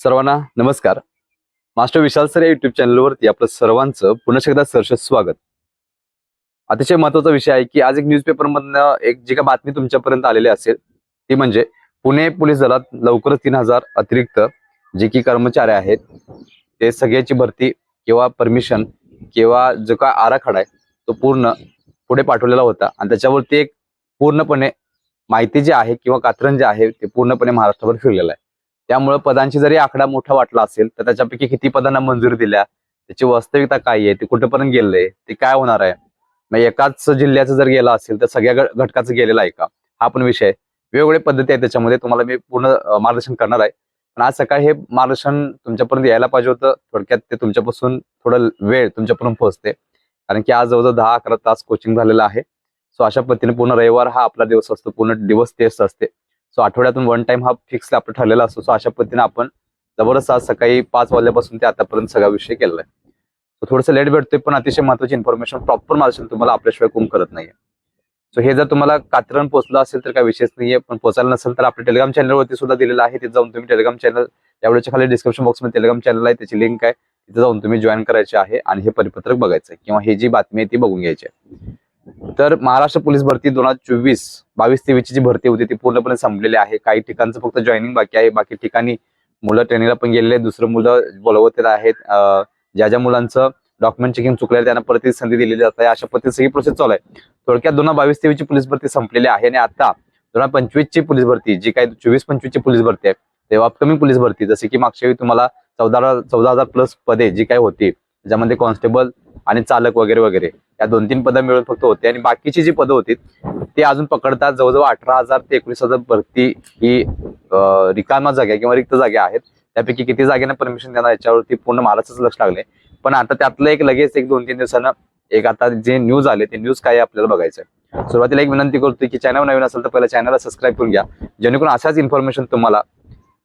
सर्वांना नमस्कार. Master Vishal sir या युट्यूब चॅनलवरती आपलं सर्वांचं पुन्हा एकदा सरस स्वागत. अतिशय महत्त्वाचा विषय आहे की आज एक न्यूजपेपर मधनं एक जी काय बातमी तुमच्यापर्यंत आलेली असेल ती म्हणजे पुणे पोलीस दलात लवकरच तीन हजार अतिरिक्त जे की कर्मचारी आहेत ते सगळ्याची भरती किंवा परमिशन किंवा जो काय आराखडा आहे तो पूर्ण पुढे पाठवलेला होता. आणि त्याच्यावरती एक पूर्णपणे माहिती जी आहे किंवा कात्रण जे आहे ते पूर्णपणे महाराष्ट्रावर फिरलेलं आहे. त्यामुळे पदांची जरी आकडा मोठा वाटला असेल तर त्याच्यापैकी किती पदांना मंजुरी दिल्या? त्याची वास्तविकता काय आहे? ते कुठेपर्यंत गेलंय? ते काय होणार आहे? मग एकाच जिल्ह्याचं जर गेलं असेल तर सगळ्या घटकाचं गेलेला आहे का? हा पण विषय वेगवेगळ्या वेगवेगळे पद्धती आहेत त्याच्यामध्ये. तुम्हाला मी पूर्ण मार्गदर्शन करणार आहे. पण आज सकाळी हे मार्गदर्शन तुमच्यापर्यंत यायला पाहिजे होतं. थोडक्यात ते तुमच्यापासून थोडं वेळ तुमच्यापर्यंत पोहोचते. कारण की आज जवळजवळ दहा अकरा तास कोचिंग झालेलं आहे. सो अशा पद्धतीने पूर्ण रविवार हा आपला दिवस असतो. पूर्ण दिवस टेस्ट असते. सो आठवड्यातून वन टाइम हा फिक्स आपला ठरलेला असतो. सो अशा पद्धतीने आपण जबरदस्त आज सकाळी पाच वाजल्यापासून ते आतापर्यंत सगळा विषय केलेला आहे. सो थोडंसं लेट भेटतोय पण अतिशय महत्वाची इन्फॉर्मेशन प्रॉपर मार्गदर्शन तुम्हाला आपल्याशिवाय कोण करत नाहीये. सो हे जर तुम्हाला कात्रण पोहोचलं असेल तर काय विशेष नाहीये पण पोहोचायला नसेल तर आपल्या टेलिग्राम चॅनलवरती सुद्धा दिलेलं आहे. तिथे जाऊन तुम्ही टेलिग्राम चॅनल यावेळेच्या खाली डिस्क्रिप्शन बॉक्समध्ये टेलिग्राम चॅनल आहे. त्याची लिंक आहे. तिथे जाऊन तुम्ही जॉईन करायचे आहे आणि हे परिपत्रक बघायचं आहे. किंवा हे जी बातमी आहे ती बघून घ्यायची आहे. तर महाराष्ट्र पोलीस भरती दोन हजार चोवीस बावीस तेवीसची जी भरती होती ती पूर्णपणे संपलेली आहे. काही ठिकाणचं फक्त जॉईनिंग बाकी आहे. बाकी ठिकाणी मुलं ट्रेनिंगला पण गेलेले आहेत. दुसरं मुलं बोलवत आहेत. ज्या ज्या मुलांचं डॉक्युमेंट चेकिंग चुकलेलं त्यांना परत संधी दिली जात आहे. अशा पद्धतीने सगळी प्रोसेस चालू आहे. थोडक्यात दोन हजार बावीस तेवीसची पोलीस भरती संपलेली आहे आणि आता दोन हजार पंचवीसची पोलीस भरती जी काही चोवीस पंचवीसची पोलीस भरती आहे तेव्हा अपकमिंग पोलीस भरती. जसे की मागच्या वेळी तुम्हाला चौदा चौदा हजार प्लस पदे जी काही होती ज्यामध्ये कॉन्स्टेबल आणि चालक वगैरे वगैरे. या दोन तीन पदं मिळून फक्त होते आणि बाकीची जी पदं होती ते अजून पकडतात जवळजवळ अठरा हजार ते एकोणीस हजार भरती ही रिकामा जागा किंवा रिक्त जागा आहेत. त्यापैकी किती जागेनं परमिशन देणार याच्यावरती पूर्ण महाराष्ट्राचं लक्ष लागले पण आता त्यातलं एक लगेच एक दोन तीन दिवसानं एक आता जे न्यूज आले ते न्यूज काय आपल्याला बघायचं आहे सुरुवातीला एक विनंती करतो की चॅनल नवीन असेल तर पहिला चॅनलला सबस्क्राईब करून घ्या. जेणेकरून अशाच इन्फॉर्मेशन तुम्हाला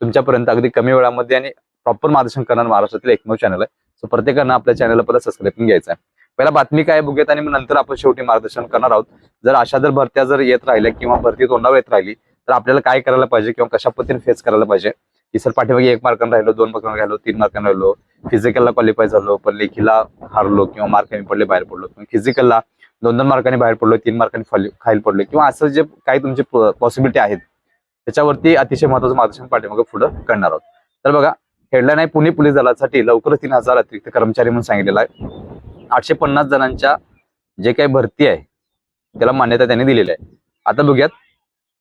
तुमच्यापर्यंत अगदी कमी वेळामध्ये आणि प्रॉपर मार्गदर्शन करणार महाराष्ट्रातील एकमेव चॅनल आहे. सो प्रत्येकानं आपल्या चॅनलला पहिला सबस्क्राईब करून घ्यायचं आहे पहिला बातमी काय बघूयात आणि मग नंतर आपण शेवटी मार्गदर्शन करणार आहोत. जर अशा जर भरत्या जर येत राहिल्या किंवा भरती तोंडावर येत राहिली तर आपल्याला काय करायला पाहिजे किंवा कशा पद्धतीने फेस करायला पाहिजे? की सर पाठीमागे एक मार्कानं राहिलो दोन मार्कानं राहिलो तीन मार्कांना राहिलो फिजिकलला क्वालिफाय झालो पण लेखीला हारलो किंवा मार्क कमी पडले बाहेर पडलो किंवा फिजिकलला दोन दोन मार्कांनी बाहेर पडलो तीन मार्कांनी खाली पडलो किंवा असं जे काही तुमचे पॉसिबिलिटी आहेत त्याच्यावरती अतिशय महत्वाचं मार्गदर्शन पाठीमागे पुढे करणार आहोत. तर बघा हेडलाईन आहे पुणे पोलीस दलासाठी लवकरच तीन हजार अतिरिक्त कर्मचारी म्हणून सांगितलेला आहे. आठशे पन्नास जणांच्या जे काही भरती आहे त्याला मान्यता त्यांनी दिलेली आहे. आता बघूयात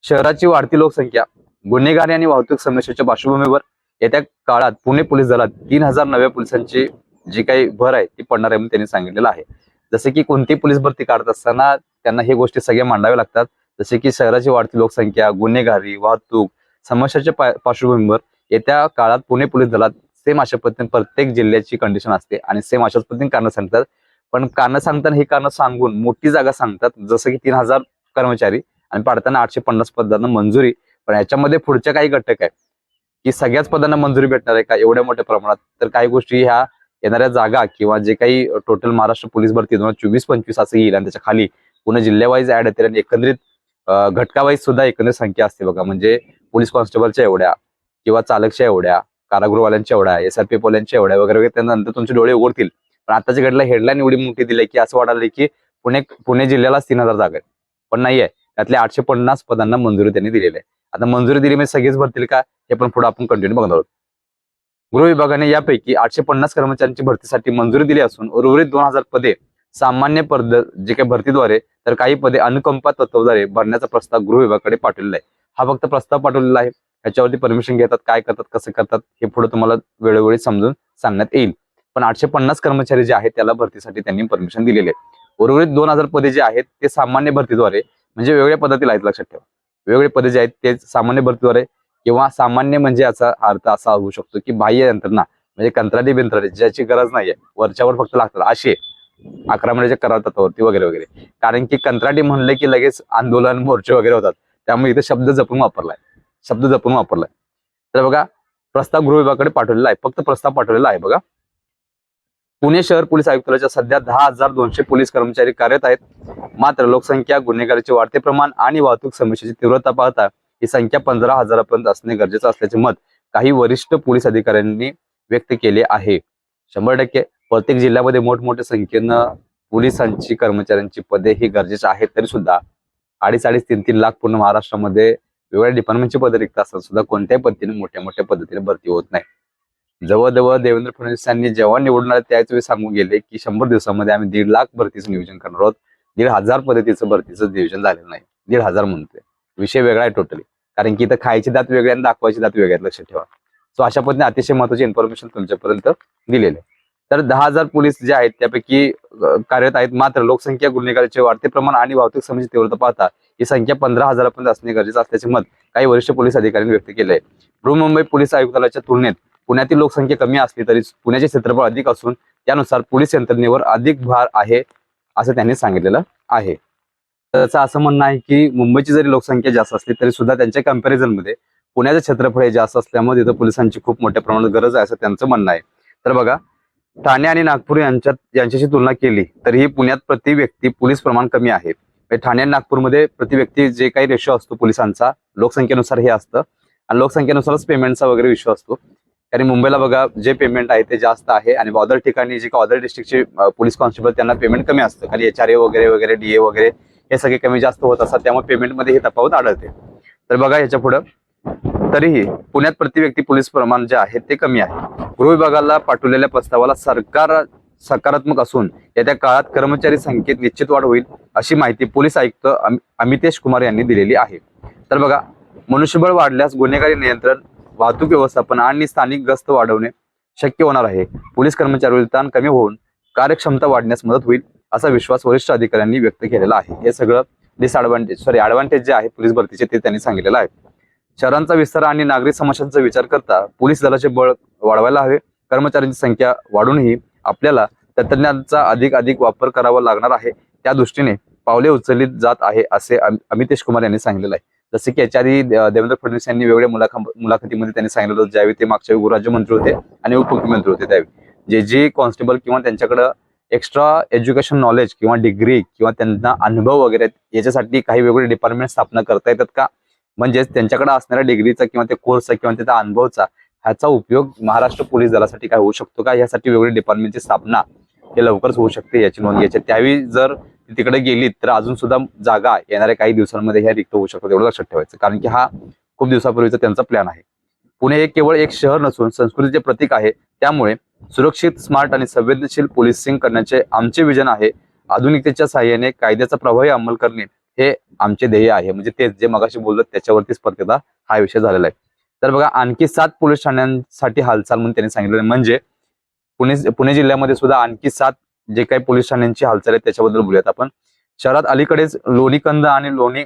शहराची वाढती लोकसंख्या गुन्हेगारी आणि वाहतूक समस्येच्या पार्श्वभूमीवर येत्या काळात पुणे पोलीस दलात तीन हजार नव्या पोलिसांची जी काही भर आहे ती पडणार आहे म्हणून त्यांनी सांगितलेलं आहे. जसे की कोणती पोलीस भरती काढत असताना त्यांना हे गोष्टी सगळ्या मांडाव्या लागतात. जसे की शहराची वाढती लोकसंख्या गुन्हेगारी वाहतूक समस्याच्या पार्श्वभूमीवर येत्या काळात पुणे पोलीस दलात सेम अशा पद्धतीने प्रत्येक जिल्ह्याची कंडिशन असते आणि सेम अशाच पद्धतीने कारण सांगतात पण कानं सांगताना हे कानं सांगून मोठी जागा सांगतात. जसं की तीन हजार कर्मचारी आणि पाडताना आठशे पन्नास पदांना मंजुरी. पण याच्यामध्ये पुढच्या काही घटक आहे की सगळ्याच पदांना मंजुरी भेटणार आहे का? एवढ्या मोठ्या प्रमाणात. तर काही गोष्टी ह्या येणाऱ्या जागा किंवा जे काही टोटल महाराष्ट्र पोलीस भरती दोन हजार चोवीस पंचवीस असं येईल आणि त्याच्याखाली पुणे जिल्ह्यावाईज ऍड येते आणि एकंदरीत घटकावाईज सुद्धा एकंदरीत संख्या असते बघा. म्हणजे पोलीस कॉन्स्टेबलच्या एवढ्या किंवा चालकच्या एवढ्या कारागृहवाल्यांच्या एवढ्या एस आर पी पोल्यांच्या एवढ्या वगैरे वगैरे त्यानंतर तुमचे डोळे उघडतील. पण आताच्या घडला हेडलाईन एवढी मोठी दिली की असं वाटायला की पुणे पुणे जिल्ह्यालाच तीन हजार जागा आहेत. पण नाहीये. त्यातल्या आठशे पन्नास पदांना मंजुरी त्यांनी दिलेली आहे. आता मंजुरी दिली म्हणजे सगळेच भरतील का? हे पण पुढे आपण कंटिन्यू बघणार आहोत. गृह विभागाने यापैकी आठशे पन्नास कर्मचाऱ्यांची भरतीसाठी मंजुरी दिली असून उर्वरित दोन हजार पदे सामान्य पद जे काही भरतीद्वारे तर काही पदे अनुकंपा तत्वाद्वारे भरण्याचा प्रस्ताव गृह विभागाकडे पाठवलेला आहे. हा फक्त प्रस्ताव पाठवलेला आहे. याच्यावरती परमिशन घेतात काय करतात कसं करतात हे पुढे तुम्हाला वेळोवेळी समजून सांगण्यात येईल. पण आठशे पन्नास कर्मचारी जे आहेत त्याला भरतीसाठी त्यांनी परमिशन दिलेली. आहे उर्वरित दोन हजार पदे जे आहेत ते सामान्य भरतीद्वारे म्हणजे वेगवेगळ्या पद्धतीला आहेत लक्षात ठेवा. वेगवेगळे पदे जे आहेत ते सामान्य भरतीद्वारे किंवा सामान्य म्हणजे याचा अर्थ असा होऊ शकतो की बाह्य यंत्रणा म्हणजे कंत्राटी बिंत्राटी ज्याची गरज नाहीये वरच्यावर फक्त लागतात असे अकरा महिन्याच्या करार तत्वावरती वगैरे वगैरे. कारण की कंत्राटी म्हणले की लगेच आंदोलन मोर्चे वगैरे होतात. त्यामुळे इथे शब्द जपून वापरलाय. शब्द जपून वापरलाय. तर बघा प्रस्ताव गृह विभागाकडे पाठवलेला आहे. फक्त प्रस्ताव पाठवलेला आहे बघा. पुणे शहर पोलीस आयुक्तालयाच्या सध्या दहा हजार दोनशे पोलीस कर्मचारी कार्यरत आहेत. मात्र लोकसंख्या गुन्हेगारीचे वाढते प्रमाण आणि वाहतूक समस्येची तीव्रता पाहता ही संख्या पंधरा हजारापर्यंत असणे गरजेचं असल्याचे मत काही वरिष्ठ पोलीस अधिकाऱ्यांनी व्यक्त केले आहे. शंभर टक्के. प्रत्येक जिल्ह्यामध्ये मोठमोठ्या संख्येनं पोलिसांची कर्मचाऱ्यांची पदे ही गरजेची आहेत तरी सुद्धा अडीच अडीच तीन तीन लाख पूर्ण महाराष्ट्रामध्ये वेगवेगळ्या डिपार्टमेंटची पदे रिक्त असतात सुद्धा कोणत्याही पद्धतीने मोठ्या मोठ्या पद्धतीने भरती होत नाही. जवळजवळ देवेंद्र फडणवीस यांनी जेव्हा निवडणार त्याच वेळी सांगून गेले की शंभर दिवसामध्ये आम्ही दीड लाख भरतीचं नियोजन करणार आहोत. दीड हजार पद्धतीचं भरतीचं नियोजन झालेलं नाही. दीड हजार म्हणतोय. विषय वेगळा आहे टोटली कारण की इथं खायचे दात वेगळे आणि दाखवायचे दात वेगळे आहेत लक्षात ठेवा. सो अशा पद्धतीने अतिशय महत्वाची इन्फॉर्मेशन तुमच्यापर्यंत दिलेली आहे. तर दहा हजार पोलीस जे आहेत त्यापैकी कार्यरत आहेत मात्र लोकसंख्या गुन्हेगारीचे वाढते प्रमाण आणि वाहतूक समस्येची तीव्रता पाहता ही संख्या पंधरा हजारापर्यंत असणे गरजेचं असल्याचे मत काही वरिष्ठ पोलीस अधिकाऱ्यांनी व्यक्त केले आहे बृहमुंबई पोलीस आयुक्तालयाच्या तुलनेत पुण्यातील लोकसंख्या कमी असली तरी पुण्याचे क्षेत्रफळ अधिक असून त्यानुसार पोलीस यंत्रणेवर अधिक भार आहे असं त्यांनी सांगितलेलं आहे. त्याचं असं म्हणणं आहे की मुंबईची जरी लोकसंख्या जास्त असली तरी सुद्धा त्यांच्या कम्पॅरिझनमध्ये पुण्याचं क्षेत्रफळ हे जास्त असल्यामुळे तिथं पोलिसांची खूप मोठ्या प्रमाणात गरज आहे असं त्यांचं म्हणणं आहे. तर बघा ठाणे आणि नागपूर यांच्यात यांच्याशी तुलना केली तर ही पुण्यात प्रति व्यक्ती पोलीस प्रमाण कमी आहे. म्हणजे ठाणे आणि नागपूरमध्ये प्रति व्यक्ती जे काही रेशो असतो पोलिसांचा लोकसंख्येनुसार हे असतं. आणि लोकसंख्येनुसारच पेमेंटचा वगैरे विषय असतो. कारण मुंबईला बघा जे पेमेंट आहे ते जास्त आहे आणि अदर ठिकाणी जे काही अदर डिस्ट्रिक्टचे पोलीस कॉन्स्टेबल त्यांना पेमेंट कमी असतं. खाली एच आर ए वगैरे वगैरे डीए वगैरे हे सगळे कमी जास्त होत असतात. त्यामुळे पेमेंटमध्ये हे तफावत आढळते. तर बघा याच्या पुढं. तरीही पुण्यात प्रति व्यक्ती पोलीस प्रमाण जे आहे ते कमी आहे. गृह विभागाला पाठवलेल्या प्रस्तावाला सरकार सकारात्मक असून येत्या काळात कर्मचारी संख्येत निश्चित वाढ होईल अशी माहिती पोलीस आयुक्त अमितेश कुमार यांनी दिलेली आहे. तर बघा मनुष्यबळ वाढल्यास गुन्हेगारी नियंत्रण वाहतूक व्यवस्थापन आणि स्थानिक गस्त वाढवणे शक्य होणार आहे. पोलीस कर्मचाऱ्यावरील ताण कमी होऊन कार्यक्षमता वाढण्यास मदत होईल असा विश्वास वरिष्ठ अधिकाऱ्यांनी व्यक्त केलेला आहे. हे सगळं डिसअडव्हान्टेज सॉरी ऍडव्हान्टेज जे आहे पोलीस भरतीचे ते त्यांनी सांगितलेलं आहे. शहरांचा विस्तार आणि नागरिक समस्यांचा विचार करता पोलीस दलाचे बळ वाढवायला हवे. कर्मचाऱ्यांची संख्या वाढूनही आपल्याला तंत्रज्ञानाचा अधिक अधिक वापर करावा लागणार आहे. त्या दृष्टीने पावले उचलली जात आहे असे अमितेश कुमार यांनी सांगितलेलं आहे. जसं की याच्या आधी देवेंद्र फडणवीस यांनी वेगळ्या मुलाखा मुलाखतीमध्ये त्यांनी सांगितलं होतं ज्यावेळी ते मागच्या वेळी गृहराज्यमंत्री होते आणि उपमुख्यमंत्री होते त्यावेळी. जे जे कॉन्स्टेबल किंवा त्यांच्याकडं एक्स्ट्रा एज्युकेशन नॉलेज किंवा डिग्री किंवा त्यांना अनुभव वगैरे याच्यासाठी काही वेगवेगळे डिपार्टमेंट स्थापना करता येतात का? म्हणजेच त्यांच्याकडे असणाऱ्या डिग्रीचा किंवा ते कोर्सचा किंवा त्याचा अनुभवचा ह्याचा उपयोग महाराष्ट्र पोलीस दलासाठी काय होऊ शकतो का? यासाठी वेगवेगळे डिपार्टमेंटची स्थापना हे लवकरच होऊ शकते याची नोंद घ्यायची त्यावेळी जर तिकडे गेली तर अजून सुद्धा जागा येणाऱ्या काही दिवसांमध्ये ह्या रिक्त होऊ शकतात एवढं लक्षात ठेवायचं. कारण की हा खूप दिवसापूर्वीचा त्यांचा प्लॅन आहे. पुणे हे केवळ एक शहर नसून संस्कृतीचे प्रतीक आहे. त्यामुळे सुरक्षित स्मार्ट आणि संवेदनशील पोलिसिंग करण्याचे आमचे विजन आहे. आधुनिकतेच्या सहाय्याने कायद्याचा प्रभावी अंमल करणे हे आमचे ध्येय आहे. म्हणजे तेच जे मगाशी बोललो त्याच्यावरती स्पर्धेचा हा विषय झालेला आहे. तर बघा आणखी सात पोलीस ठाण्यांसाठी हालचाल म्हणून त्यांनी सांगितलं म्हणजे पुणे पुणे जिल्ह्यामध्ये सुद्धा आणखी सात जे काही पोलीस ठाण्यांची हालचाल आहे त्याच्याबद्दल बोलूयात आपण. शहरात अलीकडेच लोणीकंद आणि लोणी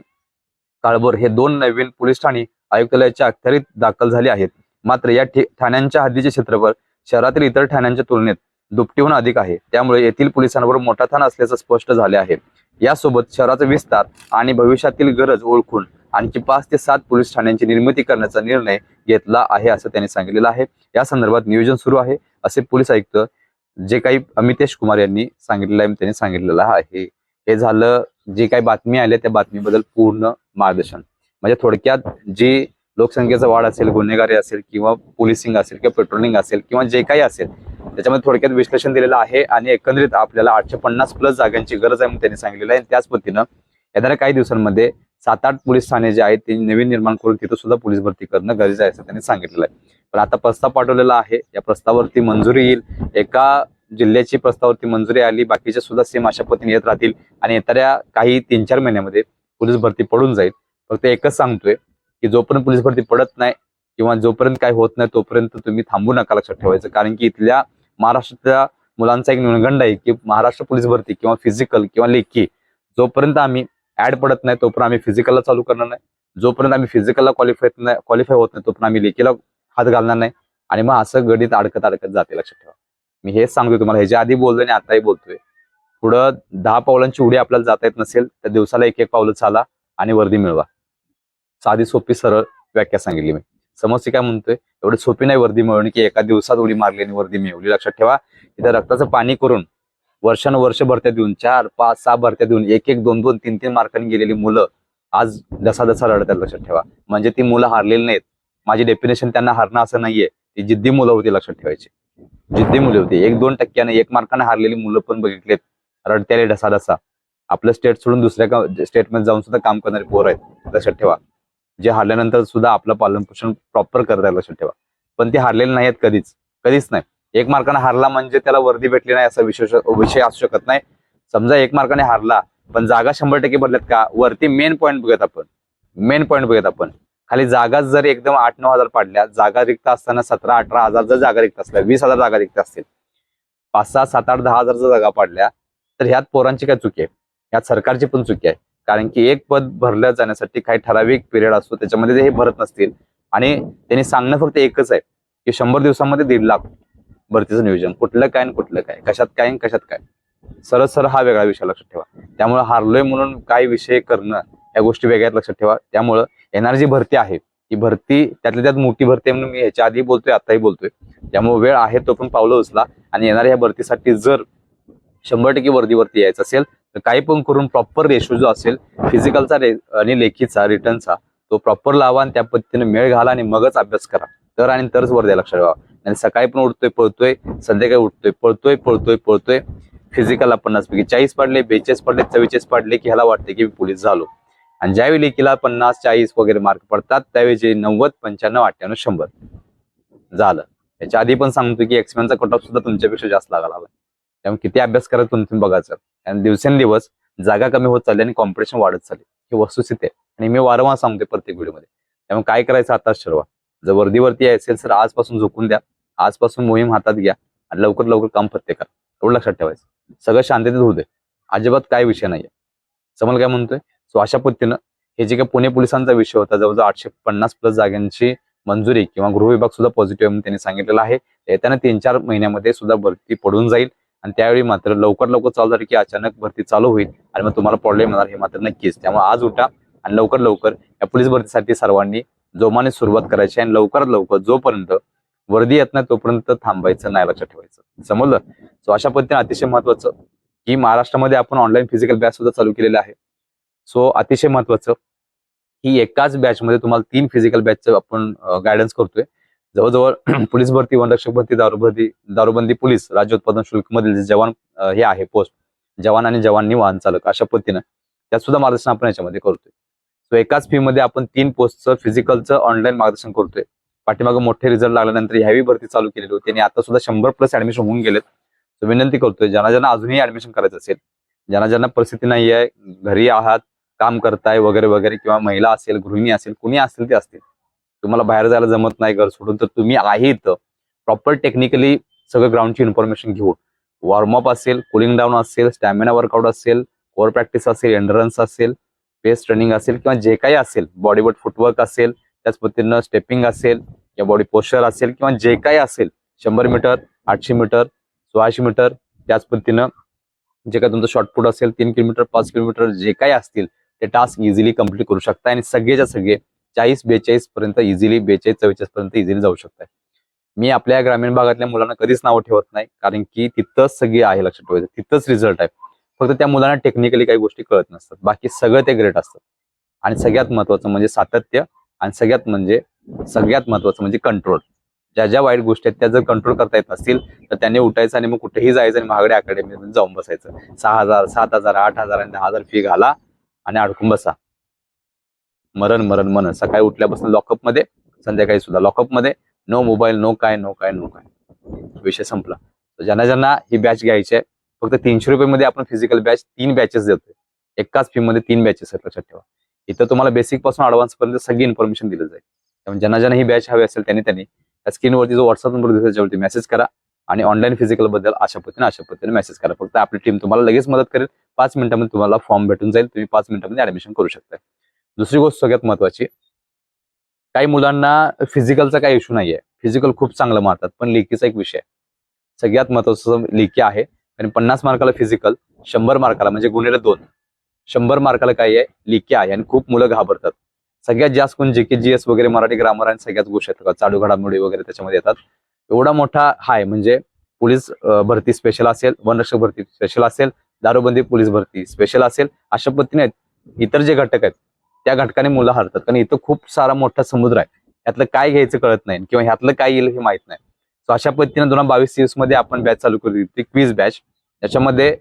काळभोर हे दोन नवीन पोलीस ठाणी आयुक्तालयाच्या अखत्यारीत दाखल झाले आहेत. मात्र या ठाण्यांच्या हद्दीचे क्षेत्रफळ शहरातील इतर ठाण्यांच्या तुलनेत दुपटीहून अधिक आहे. त्यामुळे येथील पोलिसांवर मोठा थान असल्याचं स्पष्ट झाले आहे. यासोबत शहराचा विस्तार आणि भविष्यातील गरज ओळखून आणखी पाच ते सात पोलीस ठाण्यांची निर्मिती करण्याचा निर्णय घेतला आहे असं त्यांनी सांगितलेलं आहे. या संदर्भात नियोजन सुरू आहे असे पोलीस आयुक्त जे काही अमितेश कुमार यांनी सांगितलेलं आहे त्यांनी सांगितलेलं आहे. हे झालं जे काही बातमी आल्या त्या बातमीबद्दल पूर्ण मार्गदर्शन. म्हणजे थोडक्यात जी लोकसंख्येचा वाढ असेल गुन्हेगारी असेल किंवा पोलिसिंग असेल किंवा पेट्रोलिंग असेल किंवा जे काही असेल त्याच्यामध्ये थोडक्यात विश्लेषण दिलेलं आहे आणि एकंदरीत आपल्याला आठशे पन्नास प्लस जागांची गरज आहे म्हणून त्यांनी सांगितलेलं आहे. त्याच पद्धतीनं येणाऱ्या काही दिवसांमध्ये सात आठ पोलीस ठाणे जे आहेत ते नवीन निर्माण करून तिथं सुद्धा पोलीस भरती करणं गरजेचं आहे असं त्यांनी सांगितलेलं आहे. पण आता प्रस्ताव पाठवलेला आहे. या प्रस्तावावरती मंजुरी येईल. एका जिल्ह्याची प्रस्तावावरती मंजुरी आली. बाकीच्या सुद्धा सेम अशा पद्धतीने येत राहतील. आणि येणाऱ्या काही तीन चार महिन्यामध्ये पोलीस भरती पडून जाईल. फक्त एकच सांगतोय की जोपर्यंत पोलीस भरती पडत नाही किंवा जोपर्यंत काही होत नाही तोपर्यंत तुम्ही थांबू नका लक्षात ठेवायचं. कारण की इथल्या महाराष्ट्रातल्या मुलांचा एक न्यूनगंड आहे की महाराष्ट्र पोलीस भरती किंवा फिजिकल किंवा लेखी जोपर्यंत आम्ही ऍड पडत नाही तोपर्यंत आम्ही फिजिकलला चालू करणार नाही. जोपर्यंत आम्ही फिजिकलला क्वालिफाय नाही क्वालिफाय होत नाही तोपर्यंत आम्ही लेखीला हात घालणार नाही. आणि मग असं गणित अडकत अडकत जाते लक्षात ठेवा. मी हेच सांगतोय तुम्हाला. ह्याच्या आधी बोलतोय आणि आताही बोलतोय. पुढं दहा पावलांची उडी आपल्याला जाता येत नसेल तर दिवसाला एक एक पावलं चाला आणि वर्दी मिळवा. साधी सोपी सरळ व्याख्या सांगितली मी. समस्या काय म्हणतोय? एवढी सोपी नाही वर्दी मिळवणी की एका दिवसात उडी मारली आणि वर्दी मिळवली. लक्षात ठेवा. इथं रक्ताचं पाणी करून वर्षानुवर्ष भरत्या देऊन चार पाच सहा भरत्या देऊन एक एक दोन दोन तीन तीन मार्कांनी गेलेली मुलं आज जसा जसा रडतात लक्षात ठेवा. म्हणजे ती मुलं हारलेली नाहीत. माझी डेफिनेशन त्यांना हरणं असं नाहीये. ती जिद्दी मुलं होती लक्षात ठेवायची. जिद्दी मुले होती. एक दोन टक्क्याने एक मार्काने हारलेली मुलं पण बघितलेत. रडत्याले ढसा ढसा. आपलं स्टेट सोडून दुसऱ्या स्टेटमध्ये जाऊन सुद्धा काम करणारे पोर आहेत. लक्षात ठेवा. जे हारल्यानंतर सुद्धा आपलं पालनपोषण प्रॉपर करत आहे लक्षात ठेवा. पण ते हारलेले नाही आहेत कधीच. कधीच नाही. एक मार्काने हारला म्हणजे त्याला वर्दी भेटली नाही असा विशेष विषय असू शकत नाही. समजा एक मार्काने हारला पण जागा शंभर टक्के बदलत का? वरती मेन पॉईंट बघत आपण. मेन पॉईंट बघत आपण. खाली जागा जर एकदम आठ नऊ हजार पाडल्या जागा रिक्त असताना सतरा अठरा हजार जर जागा रिक्त असल्या वीस हजार जागा रिक्त असतील. पाच सहा सात आठ दहा हजार जर जागा पाडल्या तर ह्यात पोरांची काय चुकी आहे? ह्यात सरकारची पण चुकी आहे. कारण की एक पद भरल्या जाण्यासाठी काही ठराविक पिरियड असतो त्याच्यामध्ये ते हे भरत नसतील. आणि त्यांनी सांगणं फक्त एकच आहे की शंभर दिवसामध्ये दीड लाख भरतीचं नियोजन कुठलं काय आणि कुठलं काय कशात काय आणि कशात काय. सरळ सरळ हा वेगळा विषय लक्षात ठेवा. त्यामुळे हारलोय म्हणून काही विषय करणं या गोष्टी वेगळ्यात लक्षात ठेवा. त्यामुळं येणारी जी भरती आहे ती भरती त्यातल्या त्यात मोठी भरती म्हणून मी ह्याच्या आधी बोलतोय आताही बोलतोय. त्यामुळे वेळ आहे तो पण पावलं उचला आणि येणाऱ्या ह्या भरतीसाठी जर शंभर टक्के वर्दीवरती यायचं असेल तर काही पण करून प्रॉपर रेशो जो असेल फिजिकलचा रे आणि लेखीचा रिटर्नचा तो प्रॉपर लावा आणि त्या पद्धतीने मेळ घाला आणि मगच अभ्यास करा. तर आणि तरच वर्द्या लक्षात ठेवा. आणि सकाळी पण उठतोय पळतोय संध्याकाळी उठतोय पळतोय पळतोय पळतोय. फिजिकलला पन्नास पैकी चाळीस पडले बेचाळीस पडले चव्वेचाळीस पडले की ह्याला वाटते की मी पोलीस झालो. आणि ज्यावेळी लेखीला पन्नास चाळीस वगैरे मार्क पडतात त्यावेळी जे नव्वद पंच्याण्णव अठ्ठ्याण्णव शंभर झालं. याच्या आधी पण सांगतो की एक्समॅनचा कट ऑफ सुद्धा तुमच्यापेक्षा जास्त लागायला हवा. त्यामुळे किती अभ्यास करत तुम्ही बघायचं. आणि दिवसेंदिवस जागा कमी होत चालली आणि कॉम्पिटिशन वाढत चालली. ही वस्तुस्थिती आहे. आणि मी वारंवार सांगते प्रत्येक व्हिडिओमध्ये. त्यामुळे काय करायचं आताच ठरवा. जर वर्दीवरती असेल तर आजपासून झोकून द्या. आजपासून मोहीम हातात घ्या. आणि लवकर लवकर काम प्रत्येक करा. एवढं लक्षात ठेवायचं. सगळं शांततेत होऊ दे. अजिबात काय विषय नाहीये. समोर काय म्हणतोय? सो अशा पद्धतीनं हे जे काही पुणे पोलिसांचा विषय होता जवळजवळ आठशे पन्नास प्लस जागांची मंजुरी किंवा गृह विभाग सुद्धा पॉझिटिव्ह म्हणून त्यांनी सांगितलेलं आहे. येताना तीन चार महिन्यामध्ये सुद्धा भरती पडून जाईल आणि त्यावेळी मात्र लवकर लवकर चालू झाली की अचानक भरती चालू होईल आणि मग तुम्हाला प्रॉब्लेम येणार हे मात्र नक्कीच. त्यामुळे आज उठा आणि लवकर लवकर या पोलीस भरतीसाठी सर्वांनी जोमाने सुरुवात करायची आणि लवकरात लवकर जोपर्यंत वर्दी येत नाही तोपर्यंत थांबायचं नाही लक्षात ठेवायचं. समजलं? सो अशा पद्धतीने अतिशय महत्वाचं की महाराष्ट्रामध्ये आपण ऑनलाईन फिजिकल बॅच सुद्धा चालू केलेला आहे. सो अतिशय महत्वाचं. ही एकाच बॅच मध्ये तुम्हाला तीन फिजिकल बॅचचं आपण गायडन्स करतोय. जवळजवळ पोलीस भरती वनरक्षक भरती दारूबंदी दारूबंदी पोलीस राज्य उत्पादन शुल्क मधील जे जवान हे आहे पोस्ट जवान आणि जवानी वाहन चालक अशा पद्धतीनं त्यात सुद्धा मार्गदर्शन आपण याच्यामध्ये करतोय. सो एकाच फी मध्ये आपण तीन पोस्टचं फिजिकलचं ऑनलाईन मार्गदर्शन करतोय. पाठीमागे मोठे रिझल्ट लागल्यानंतर ह्यावी भरती चालू केलेली होती आणि आता सुद्धा शंभर प्लस ऍडमिशन होऊन गेलेत. विनंती करतोय ज्यांना ज्यांना अजूनही ऍडमिशन करायचं असेल ज्यांना ज्यांना परिस्थिती नाही आहे घरी आहात काम करताय वगैरे वगैरे किंवा महिला असेल गृहिणी असेल कुणी असेल ते असतील. तुम्हाला बाहेर जायला जमत नाही घर सोडून तर तुम्ही आहे इथं प्रॉपर टेक्निकली सगळं ग्राउंडची इन्फॉर्मेशन घेऊन. वॉर्मअप असेल कुलिंग डाऊन असेल स्टॅमिना वर्कआउट असेल कोअर प्रॅक्टिस असेल एंडरन्स असेल पेस ट्रेनिंग असेल किंवा जे काही असेल बॉडीवर फुटवर्क असेल त्याच पद्धतीनं स्टेपिंग असेल या बॉडी पोस्चर असेल किंवा जे काही असेल शंभर मीटर आठशे मीटर सोळाशे मीटर त्याच पद्धतीनं जे काही तुमचं शॉर्टपुट असेल तीन किलोमीटर पाच किलोमीटर जे काही असतील ते टास्क इझिली कंप्लीट करू शकता आणि सगळेच्या सगळे चाळीस बेचाळीस पर्यंत इझिली बेचाळीस चव्वेचाळीस पर्यंत इझिली जाऊ शकताय. मी आपल्या ग्रामीण भागातल्या मुलांना कधीच नावं ठेवत नाही कारण की तिथंच सगळी आहे लक्षात ठेवायचं तिथंच रिझल्ट आहे. फक्त त्या मुलांना टेक्निकली काही गोष्टी कळत नसतात बाकी सगळं ते ग्रेट असतात. आणि सगळ्यात महत्वाचं म्हणजे सातत्य आणि सगळ्यात म्हणजे सगळ्यात महत्वाचं म्हणजे कंट्रोल ज्या ज्या वाईट गोष्टी आहेत त्या जर कंट्रोल करता येत असतील तर त्यांनी उठायचं आणि मग कुठेही जायचं आणि महागड्या अकॅडमीमध्ये जाऊन बसायचं. सहा हजार सात हजार आठ हजार आणि दहा हजार फी घाला आणि अडकून बसा मरण मरण मरण. सकाळी उठल्यापासून लॉकअपमध्ये संध्याकाळी सुद्धा लॉकअपमध्ये. नो मोबाईल नो काय नो काय नो काय. विषय संपला. तर ज्यांना ज्यांना ही बॅच घ्यायची आहे फक्त तीनशे रुपये मध्ये आपण फिजिकल बॅच तीन बॅचेस देतोय. एकाच फी मध्ये तीन बॅचेस आहेत लक्षात ठेवा. इथं तुम्हाला बेसिकपासून ऍडव्हान्स पर्यंत सगळी इन्फॉर्मेशन दिली जाईल. त्यामुळे ज्यांना ज्यांना ही बॅच हवी असेल त्यांनी त्यांनी त्या स्क्रीनवरती जो व्हॉट्सअप नंबर दिसेल त्याच्यावरती मेसेज करा. आणि ऑनलाईन फिजिकलबद्दल अशा पद्धतीने अशा पद्धतीने मेसेज करा. फक्त आपली टीम तुम्हाला लगेच मदत करेल. पाच मिनिटांमध्ये तुम्हाला फॉर्म भेटून जाईल. तुम्ही पाच मिनिटांमध्ये ऍडमिशन करू शकता. दुसरी गोष्ट सगळ्यात महत्वाची काही मुलांना फिजिकलचा काही इश्यू नाहीये. फिजिकल खूप चांगलं मारतात पण लेखीचा एक विषय आहे. सगळ्यात महत्वाचं लेखी आहे आणि पन्नास मार्काला फिजिकल शंभर मार्काला म्हणजे गुन्हेला दोन. शंभर मार्काला काय आहे लेखी आहे आणि खूप मुलं घाबरतात. सगळ्यात जास्त कोण जे के जी एस वगैरे मराठी ग्रामर आणि सगळ्याच गोष्टी येतात चालू घडामोडी वगैरे त्याच्यामध्ये येतात. एवढा मोठा हाय म्हणजे पोलीस भरती स्पेशल असेल वनरक्षक भरती स्पेशल असेल दारूबंदी पोलीस भरती स्पेशल असेल अशा पद्धतीने आहेत. इतर जे घटक आहेत त्या घटकाने मुलं हरतात. कारण इथं खूप सारा मोठा समुद्र आहे. यातलं काय घ्यायचं कळत नाही किंवा ह्यातलं काय येईल हे माहीत नाही. सो अशा पद्धतीने दोन हजार बावीस तेवीसमध्ये आपण बॅच चालू केली ती क्वीज बॅच त्याच्यामध्ये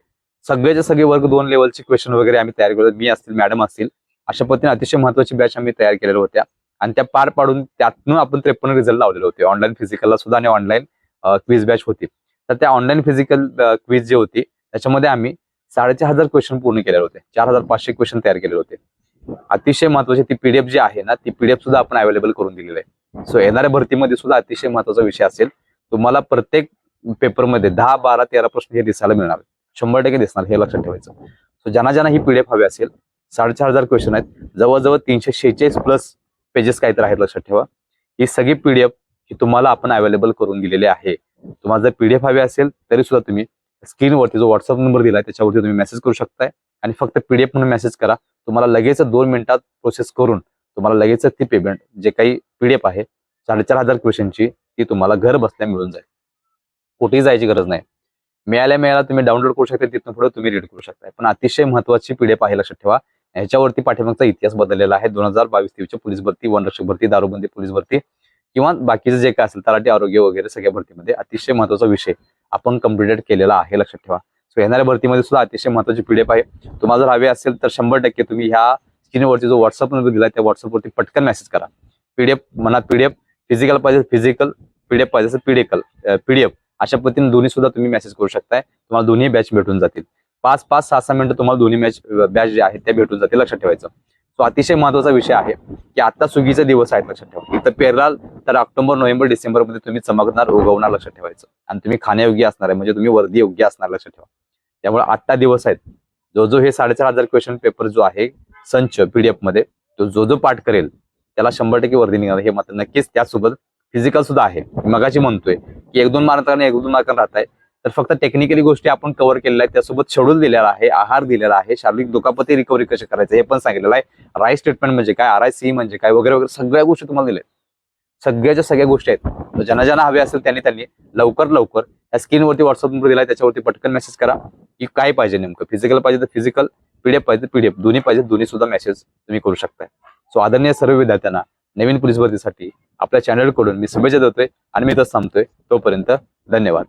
सगळेचे सगळे वर्ग दोन लेवलचे क्वेश्चन वगैरे आम्ही तयार केले मी असतील मॅडम असतील अशा पद्धतीने अतिशय महत्वाची बॅच आम्ही तयार केलेल्या होत्या. आणि त्या पार पाडून त्यातून आपण त्रेपन्न रिझल्ट लावलेले होते. ऑनलाईन फिजिकलला सुद्धा आणि ऑनलाईन क्विज बॅच होती. तर त्या ऑनलाईन फिजिकल क्विज जी होती त्याच्यामध्ये आम्ही साडेचार हजार क्वेश्चन पूर्ण केलेले होते. चार हजार पाचशे क्वेश्चन तयार केलेले होते. अतिशय महत्वाची ती पीडीएफ जी आहे ना ती पीडीएफ सुद्धा आपण अवेलेबल करून दिलेली आहे. सो येणाऱ्या भरतीमध्ये सुद्धा अतिशय महत्त्वाचा विषय असेल. तुम्हाला प्रत्येक पेपरमध्ये दहा बारा तेरा प्रश्न हे दिसायला मिळणार. शंभर टक्के दिसणार हे लक्षात ठेवायचं. सो ज्यांना ज्यांना ही पीडीएफ हवी असेल साडेचार हजार क्वेश्चन आहेत. जवळजवळ तीनशे शेहेचाळीस प्लस पेजेस काहीतरी आहेत लक्षात ठेवा. ही सगळी पीडीएफ ही तुम्हाला आपण अवेलेबल करून दिलेली आहे. तुम्हाला जर पीडीएफ हवी असेल तरी सुद्धा तुम्ही स्क्रीनवरती जो व्हॉट्सअप नंबर दिला त्याच्यावरती तुम्ही मेसेज करू शकताय. आणि फक्त पीडीएफ म्हणून मेसेज करा. तुम्हाला लगेच दोन मिनिटात प्रोसेस करून तुम्हाला लगेच ती पेमेंट जे काही पीडीएफ आहे साडेचार हजार क्वेश्चनची ती तुम्हाला घर बसल्या मिळून जाईल. कुठेही जायची गरज नाही. मिळाल्या मिळाला तुम्ही डाउनलोड करू शकता तिथून पुढे तुम्ही रीड करू शकता पण अतिशय महत्वाची पीडीएफ आहे लक्षात ठेवा. ह्याच्यावरती पाठीमागचा इतिहास बदललेला आहे. दोन हजार बावीस तेवीसच्या पोलीस भरती वनरक्षक भरती दारूबंदी पोलीस भरती किंवा बाकीचं जे काय असेल तलाठी आरोग्य वगैरे सगळ्या भरतीमध्ये अतिशय महत्त्वाचा विषय आपण कम्प्लिटेड केलेला आहे लक्षात ठेवा. सो येणाऱ्या भरतीमध्ये सुद्धा अतिशय महत्वाची पीडीएफ आहे. तुम्हाला जर हवे असेल तर शंभर टक्के तुम्ही ह्या स्क्रीनवरती जो व्हॉट्सअप नंबर दिला त्या व्हॉट्सअपवरती पटकन मेसेज करा. पीडीएफ म्हणा पीडीएफ फिजिकल पाहिजे फिजिकल पीडीएफ पाहिजे पीडीएकल पीडीएफ अशा पद्धतीने दोन्ही सुद्धा तुम्ही मेसेज करू शकताय. तुम्हाला दोन्ही बॅच भेटून जातील. पाच पाच सहा सहा मिनिटं तुम्हाला दोन्ही मॅच बॅच जे आहेत त्या भेटून जाते लक्षात ठेवायचं. सो अतिशय महत्त्वाचा विषय आहे की आता सुगीचे दिवस आहेत लक्षात ठेवा. इथं पेरलाल तर ऑक्टोबर नोव्हेंबर डिसेंबरमध्ये तुम्ही चमकणार उगवणार लक्षात ठेवायचं. आणि तुम्ही खाण्यायोग्य असणार आहे म्हणजे तुम्ही वर्दी योग्य असणार लक्षात ठेवा. त्यामुळे आत्ता दिवस आहेत. जो जो हे साडेचार हजार क्वेश्चन पेपर जो आहे संच पीडीएफमध्ये तो जो जो पाठ करेल त्याला शंभर टक्के वर्दी निघणार हे मात्र नक्कीच त्यासोबत फिजिकल सुद्धा आहे. मी मगाशी म्हणतोय की एक दोन मार्काने एक दोन मार्क राहत आहे तर फक्त टेक्निकली गोष्टी आपण कव्हर केलेल्या आहेत. त्यासोबत शेड्यूल दिलेला आहे आहार दिलेला आहे शारीरिक दुखापती रिकव्हरी कशी करायचं हे पण सांगितलेलं आहे. राईस ट्रीटमेंट म्हणजे काय? आर आय सी म्हणजे काय? वगैरे वगैरे सगळ्या गोष्टी तुम्हाला दिल्या सगळ्याच्या सगळ्या गोष्टी आहेत. ज्यांना ज्यांना हवे असेल त्यांनी त्यांनी लवकर लवकर या स्क्रीनवरती व्हॉट्सअप नंबर दिलाय त्याच्यावरती पटकन मेसेज करा की काय पाहिजे नेमकं. फिजिकल पाहिजे तर फिजिकल पीडीएफ पाहिजे पीडीएफ दोन्ही पाहिजे दोन्ही सुद्धा मेसेज तुम्ही करू शकताय. सो आदरणीय सर्व विद्यार्थ्यांना नवीन पोलीस भरतीसाठी आपल्या चॅनलकडून मी शुभेच्छा देतोय आणि मी तसं थांबतोय. तोपर्यंत धन्यवाद.